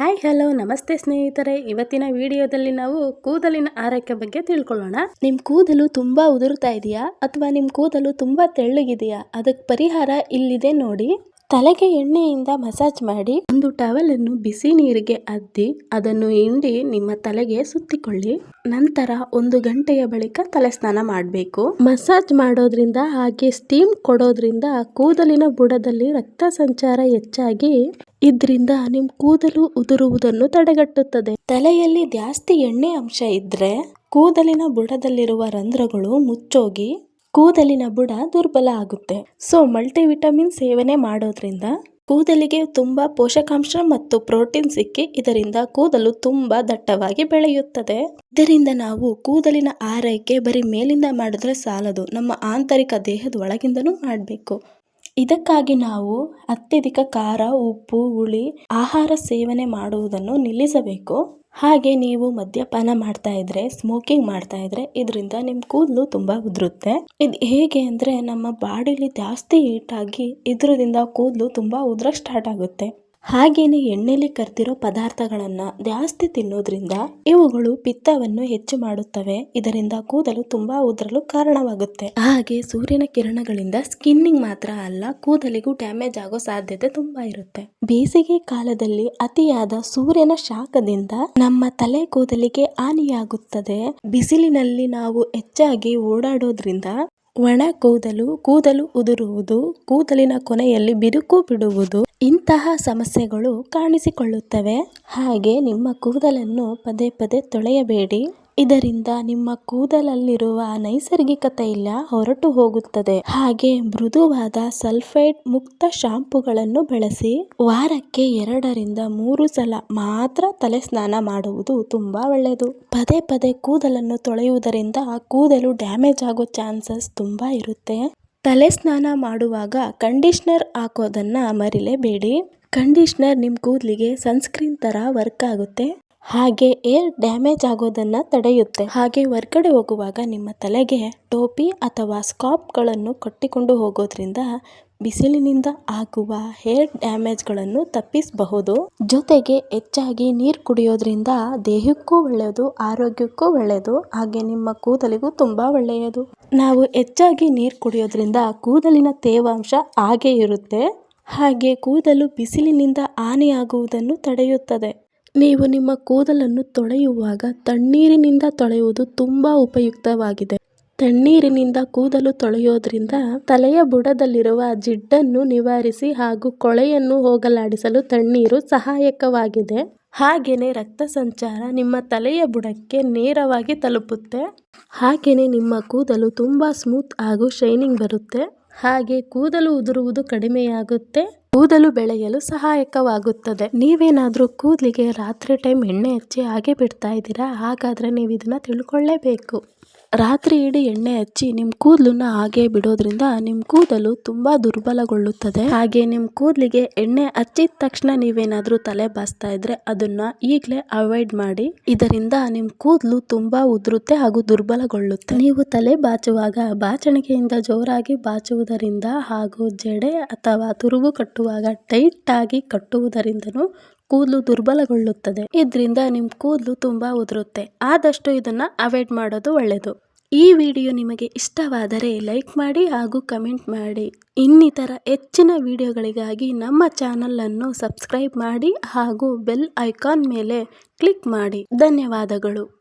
Hi, hello, ನಮಸ್ತೆ ಸ್ನೇಹಿತರೆ. ಇವತ್ತಿನ ವಿಡಿಯೋದಲ್ಲಿ ನಾವು ಕೂದಲಿನ ಆರೈಕೆ ಬಗ್ಗೆ ತಿಳ್ಕೊಳ್ಳೋಣ. ನಿಮ್ ಕೂದಲು ತುಂಬಾ ಉದುರ್ತಾ ಇದೆಯಾ? ಅಥವಾ ನಿಮ್ ಕೂದಲು ತುಂಬಾ ತೆಳ್ಳಗಿದೆಯಾ? ಅದಕ್ಕೆ ಪರಿಹಾರ ಇಲ್ಲಿದೆ ನೋಡಿ. ತಲೆಗೆ ಎಣ್ಣೆಯಿಂದ ಮಸಾಜ್ ಮಾಡಿ ಒಂದು ಟವೆಲ್ ಅನ್ನು ಬಿಸಿ ನೀರಿಗೆ ಅದ್ದಿ ಅದನ್ನು ಹಿಂಡಿ ನಿಮ್ಮ ತಲೆಗೆ ಸುತ್ತಿಕೊಳ್ಳಿ. ನಂತರ ಒಂದು ಗಂಟೆಯ ಬಳಿಕ ತಲೆ ಸ್ನಾನ ಮಾಡಬೇಕು. ಮಸಾಜ್ ಮಾಡೋದ್ರಿಂದ ಹಾಗೆ ಸ್ಟೀಮ್ ಕೊಡೋದ್ರಿಂದ ಕೂದಲಿನ ಬುಡದಲ್ಲಿ ರಕ್ತ ಸಂಚಾರ ಹೆಚ್ಚಾಗಿ ಇದರಿಂದ ನಿಮ್ ಕೂದಲು ಉದುರುವುದನ್ನು ತಡೆಗಟ್ಟುತ್ತದೆ. ತಲೆಯಲ್ಲಿ ಜಾಸ್ತಿ ಎಣ್ಣೆ ಅಂಶ ಇದ್ರೆ ಕೂದಲಿನ ಬುಡದಲ್ಲಿರುವ ರಂಧ್ರಗಳು ಮುಚ್ಚೋಗಿ ಕೂದಲಿನ ಬುಡ ದುರ್ಬಲ ಆಗುತ್ತೆ. ಸೊ ಮಲ್ಟಿವಿಟಮಿನ್ ಸೇವನೆ ಮಾಡೋದ್ರಿಂದ ಕೂದಲಿಗೆ ತುಂಬಾ ಪೋಷಕಾಂಶ ಮತ್ತು ಪ್ರೋಟೀನ್ ಸಿಕ್ಕಿ ಇದರಿಂದ ಕೂದಲು ತುಂಬಾ ದಟ್ಟವಾಗಿ ಬೆಳೆಯುತ್ತದೆ. ಇದರಿಂದ ನಾವು ಕೂದಲಿನ ಆರೈಕೆ ಬರೀ ಮೇಲಿಂದ ಮಾಡಿದ್ರೆ ಸಾಲದು. ನಮ್ಮ ಆಂತರಿಕ ದೇಹದ ಒಳಗಿಂದನೂ ಮಾಡಬೇಕು. ಇದಕ್ಕಾಗಿ ನಾವು ಅತ್ಯಧಿಕ ಖಾರ, ಉಪ್ಪು, ಹುಳಿ, ಆಹಾರ ಸೇವನೆ ಮಾಡುವುದನ್ನು ನಿಲ್ಲಿಸಬೇಕು. ಹಾಗೆ ನೀವು ಮದ್ಯಪಾನ ಮಾಡ್ತಾ ಇದ್ರೆ ಸ್ಮೋಕಿಂಗ್ ಮಾಡ್ತಾ ಇದ್ರೆ ಇದರಿಂದ ನಿಮ್ಮ ಕೂದಲು ತುಂಬಾ ಉದುರುತ್ತೆ. ಇದು ಹೇಗೆ ಅಂದ್ರೆ ನಮ್ಮ ಬಾಡಿಲಿ ಜಾಸ್ತಿ ಹೀಟ್ ಆಗಿ ಇದರಿಂದ ಕೂದಲು ತುಂಬಾ ಉದ್ರ ಸ್ಟಾರ್ಟ್ ಆಗುತ್ತೆ. ಹಾಗೇನೆ ಎಣ್ಣೆಲಿ ಕರ್ತಿರೋ ಪದಾರ್ಥಗಳನ್ನ ಜಾಸ್ತಿ ತಿನ್ನೋದ್ರಿಂದ ಇವುಗಳು ಪಿತ್ತವನ್ನು ಹೆಚ್ಚು ಮಾಡುತ್ತವೆ. ಇದರಿಂದ ಕೂದಲು ತುಂಬಾ ಉದ್ರಲು ಕಾರಣವಾಗುತ್ತೆ. ಹಾಗೆ ಸೂರ್ಯನ ಕಿರಣಗಳಿಂದ ಸ್ಕಿನ್ನಿಂಗ್ ಮಾತ್ರ ಅಲ್ಲ, ಕೂದಲಿಗೂ ಡ್ಯಾಮೇಜ್ ಆಗೋ ಸಾಧ್ಯತೆ ತುಂಬಾ ಇರುತ್ತೆ. ಬೇಸಿಗೆ ಕಾಲದಲ್ಲಿ ಅತಿಯಾದ ಸೂರ್ಯನ ಶಾಖದಿಂದ ನಮ್ಮ ತಲೆ ಕೂದಲಿಗೆ ಹಾನಿಯಾಗುತ್ತದೆ. ಬಿಸಿಲಿನಲ್ಲಿ ನಾವು ಹೆಚ್ಚಾಗಿ ಓಡಾಡೋದ್ರಿಂದ ಒಣ ಕೂದಲು ಕೂದಲು ಉದುರುವುದು, ಕೂದಲಿನ ಕೊನೆಯಲ್ಲಿ ಬಿರುಕು ಬಿಡುವುದು ಇಂತಹ ಸಮಸ್ಯೆಗಳು ಕಾಣಿಸಿಕೊಳ್ಳುತ್ತವೆ. ಹಾಗೆ ನಿಮ್ಮ ಕೂದಲನ್ನು ಪದೇ ಪದೇ ತೊಳೆಯಬೇಡಿ. ಇದರಿಂದ ನಿಮ್ಮ ಕೂದಲಲ್ಲಿರುವ ನೈಸರ್ಗಿಕ ತೈಲ ಹೊರಟು ಹೋಗುತ್ತದೆ. ಹಾಗೆ ಮೃದುವಾದ ಸಲ್ಫೈಡ್ ಮುಕ್ತ ಶಾಂಪುಗಳನ್ನು ಬಳಸಿ ವಾರಕ್ಕೆ ಎರಡರಿಂದ ಮೂರು ಸಲ ಮಾತ್ರ ತಲೆ ಸ್ನಾನ ಮಾಡುವುದು ತುಂಬಾ ಒಳ್ಳೆಯದು. ಪದೇ ಪದೇ ಕೂದಲನ್ನು ತೊಳೆಯುವುದರಿಂದ ಕೂದಲು ಡ್ಯಾಮೇಜ್ ಆಗೋ ಚಾನ್ಸಸ್ ತುಂಬಾ ಇರುತ್ತೆ. ತಲೆ ಸ್ನಾನ ಮಾಡುವಾಗ ಕಂಡೀಷ್ನರ್ ಹಾಕೋದನ್ನ ಮರಿಲೇಬೇಡಿ. ಕಂಡೀಷ್ನರ್ ನಿಮ್ಮ ಕೂದಲಿಗೆ ಸನ್ಸ್ಕ್ರೀನ್ ತರ ವರ್ಕ್ ಆಗುತ್ತೆ. ಹಾಗೆ ಏರ್ ಡ್ಯಾಮೇಜ್ ಆಗೋದನ್ನ ತಡೆಯುತ್ತೆ. ಹಾಗೆ ಹೊರ್ಗಡೆ ಹೋಗುವಾಗ ನಿಮ್ಮ ತಲೆಗೆ ಟೋಪಿ ಅಥವಾ ಸ್ಕಾಪ್ಗಳನ್ನು ಕಟ್ಟಿಕೊಂಡು ಹೋಗೋದ್ರಿಂದ ಬಿಸಿಲಿನಿಂದ ಆಗುವ ಹೇರ್ ಡ್ಯಾಮೇಜ್ಗಳನ್ನು ತಪ್ಪಿಸಬಹುದು. ಜೊತೆಗೆ ಹೆಚ್ಚಾಗಿ ನೀರು ಕುಡಿಯೋದ್ರಿಂದ ದೇಹಕ್ಕೂ ಒಳ್ಳೆಯದು ಆರೋಗ್ಯಕ್ಕೂ ಒಳ್ಳೆಯದು ಹಾಗೆ ನಿಮ್ಮ ಕೂದಲಿಗೂ ತುಂಬ ಒಳ್ಳೆಯದು. ನಾವು ಹೆಚ್ಚಾಗಿ ನೀರು ಕುಡಿಯೋದ್ರಿಂದ ಕೂದಲಿನ ತೇವಾಂಶ ಹಾಗೆ ಇರುತ್ತೆ. ಹಾಗೆ ಕೂದಲು ಬಿಸಿಲಿನಿಂದ ಹಾನಿಯಾಗುವುದನ್ನು ತಡೆಯುತ್ತದೆ. ನೀವು ನಿಮ್ಮ ಕೂದಲನ್ನು ತೊಳೆಯುವಾಗ ತಣ್ಣೀರಿನಿಂದ ತೊಳೆಯುವುದು ತುಂಬಾ ಉಪಯುಕ್ತವಾಗಿದೆ. ತಣ್ಣೀರಿನಿಂದ ಕೂದಲು ತೊಳೆಯೋದ್ರಿಂದ ತಲೆಯ ಬುಡದಲ್ಲಿರುವ ಜಿಡ್ಡನ್ನು ನಿವಾರಿಸಿ ಹಾಗೂ ಕೊಳೆಯನ್ನು ಹೋಗಲಾಡಿಸಲು ತಣ್ಣೀರು ಸಹಾಯಕವಾಗಿದೆ. ಹಾಗೆಯೇ ರಕ್ತ ಸಂಚಾರ ನಿಮ್ಮ ತಲೆಯ ಬುಡಕ್ಕೆ ನೇರವಾಗಿ ತಲುಪುತ್ತೆ. ಹಾಗೆಯೇ ನಿಮ್ಮ ಕೂದಲು ತುಂಬಾ ಸ್ಮೂತ್ ಹಾಗೂ ಶೈನಿಂಗ್ ಬರುತ್ತೆ. ಹಾಗೆ ಕೂದಲು ಉದುರುವುದು ಕಡಿಮೆಯಾಗುತ್ತೆ. ಕೂದಲು ಬೆಳೆಯಲು ಸಹಾಯಕವಾಗುತ್ತದೆ. ನೀವೇನಾದ್ರೂ ಕೂದಲಿಗೆ ರಾತ್ರಿ ಟೈಮ್ ಎಣ್ಣೆ ಹಚ್ಚಿ ಹಾಗೆ ಬಿಡ್ತಾ ಇದ್ದೀರಾ? ಹಾಗಾದ್ರೆ ನೀವು ಇದನ್ನ ತಿಳ್ಕೊಳ್ಳೇಬೇಕು. ರಾತ್ರಿ ಇಡೀ ಎಣ್ಣೆ ಹಚ್ಚಿ ನಿಮ್ಮ ಕೂದಲನ್ನ ಹಾಗೆ ಬಿಡೋದ್ರಿಂದ ನಿಮ್ಮ ಕೂದಲು ತುಂಬಾ ದುರ್ಬಲಗೊಳ್ಳುತ್ತದೆ. ಹಾಗೆ ನಿಮ್ಮ ಕೂದಲಿಗೆ ಎಣ್ಣೆ ಹಚ್ಚಿದ ತಕ್ಷಣ ನೀವೇನಾದರೂ ತಲೆ ಬಾಸ್ತಾ ಇದ್ರೆ ಅದನ್ನ ಈಗಲೇ ಅವಾಯ್ಡ್ ಮಾಡಿ. ಇದರಿಂದ ನಿಮ್ಮ ಕೂದಲು ತುಂಬಾ ಉದುರುತ್ತೆ ಹಾಗೂ ದುರ್ಬಲಗೊಳ್ಳುತ್ತೆ. ನೀವು ತಲೆ ಬಾಚುವಾಗ ಬಾಚಣಿಗೆಯಿಂದ ಜೋರಾಗಿ ಬಾಚುವುದರಿಂದ ಹಾಗೂ ಜಡೆ ಅಥವಾ ತುರುಬು ಕಟ್ಟುವಾಗ ಟೈಟ್ ಆಗಿ ಕಟ್ಟುವುದರಿಂದನೂ ಕೂದಲು ದುರ್ಬಲಗೊಳ್ಳುತ್ತದೆ. ಇದರಿಂದ ನಿಮ್ಮ ಕೂದಲು ತುಂಬಾ ಉದುರುತ್ತೆ. ಆದಷ್ಟು ಇದನ್ನ ಅವಾಯ್ಡ್ ಮಾಡೋದು ಒಳ್ಳೆಯದು ಈ ವಿಡಿಯೋ ನಿಮಗೆ ಇಷ್ಟವಾದರೆ ಲೈಕ್ ಮಾಡಿ ಹಾಗೂ ಕಮೆಂಟ್ ಮಾಡಿ. ಇನ್ನಿತರ ಹೆಚ್ಚಿನ ವಿಡಿಯೋಗಳಿಗಾಗಿ ನಮ್ಮ ಚಾನಲನ್ನು ಸಬ್ಸ್ಕ್ರೈಬ್ ಮಾಡಿ ಹಾಗೂ ಬೆಲ್ ಐಕಾನ್ ಮೇಲೆ ಕ್ಲಿಕ್ ಮಾಡಿ. ಧನ್ಯವಾದಗಳು.